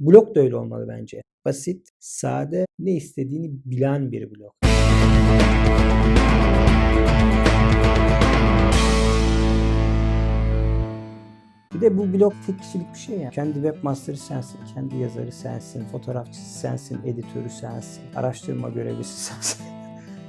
Blog da öyle olmalı bence. Basit, sade, ne istediğini bilen bir blog. Bir de bu blog tek kişilik bir şey ya. Kendi webmaster'ı sensin, kendi yazarı sensin, fotoğrafçısı sensin, editörü sensin, araştırma görevlisi sensin.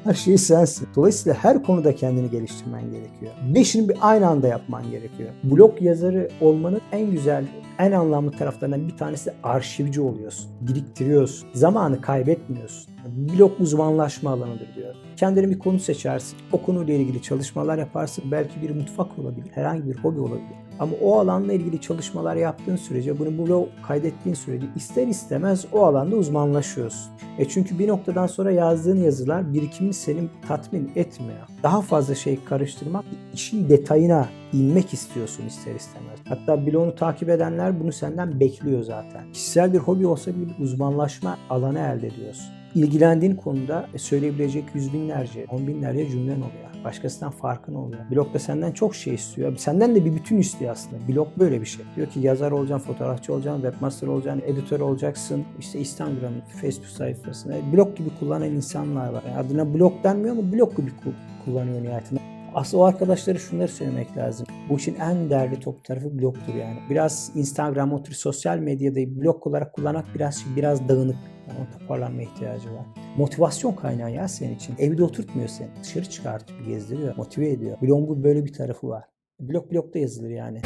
Her şeyi sensin. Dolayısıyla her konuda kendini geliştirmen gerekiyor. Beşini bir aynı anda yapman gerekiyor. Blog yazarı olmanın en güzel, en anlamlı taraflarından bir tanesi arşivci oluyorsun. Biriktiriyorsun. Zamanı kaybetmiyorsun. Blog uzmanlaşma alanıdır diyor. Kendine bir konu seçersin. O konuyla ilgili çalışmalar yaparsın. Belki bir mutfak olabilir. Herhangi bir hobi olabilir. Ama o alanla ilgili çalışmalar yaptığın sürece, bunu blog kaydettiğin sürece ister istemez o alanda uzmanlaşıyorsun. E çünkü bir noktadan sonra yazdığın yazılar birikimini seni tatmin etmiyor. Daha fazla şey karıştırmak, işin detayına inmek istiyorsun ister istemez. Hatta bloğunu takip edenler bunu senden bekliyor zaten. Kişisel bir hobi olsa bile uzmanlaşma alanı elde ediyorsun. İlgilendiğin konuda söyleyebilecek yüz binlerce, on binlerce cümlen oluyor. Başkasından farkın oluyor. Blog da senden çok şey istiyor. Senden de bir bütün istiyor aslında. Blog böyle bir şey. Diyor ki yazar olacaksın, fotoğrafçı olacaksın, webmaster olacaksın, editör olacaksın. İşte Instagram, Facebook sayfasını blog gibi kullanan insanlar var. Yani adına blog denmiyor ama blog gibi ku- kullanıyor nihayetinde. Aslında o arkadaşlara şunları söylemek lazım. Bu işin en değerli top tarafı blogdur yani. Biraz Instagram, o tür sosyal medyada blog olarak kullanmak biraz biraz dağınık. Yani onun toparlanma ihtiyacı var. Motivasyon kaynağı ya senin için. Evde oturtmuyor seni. Dışarı çıkartıyor, gezdiriyor, motive ediyor. Blogun böyle bir tarafı var. Blog blogda yazılır yani.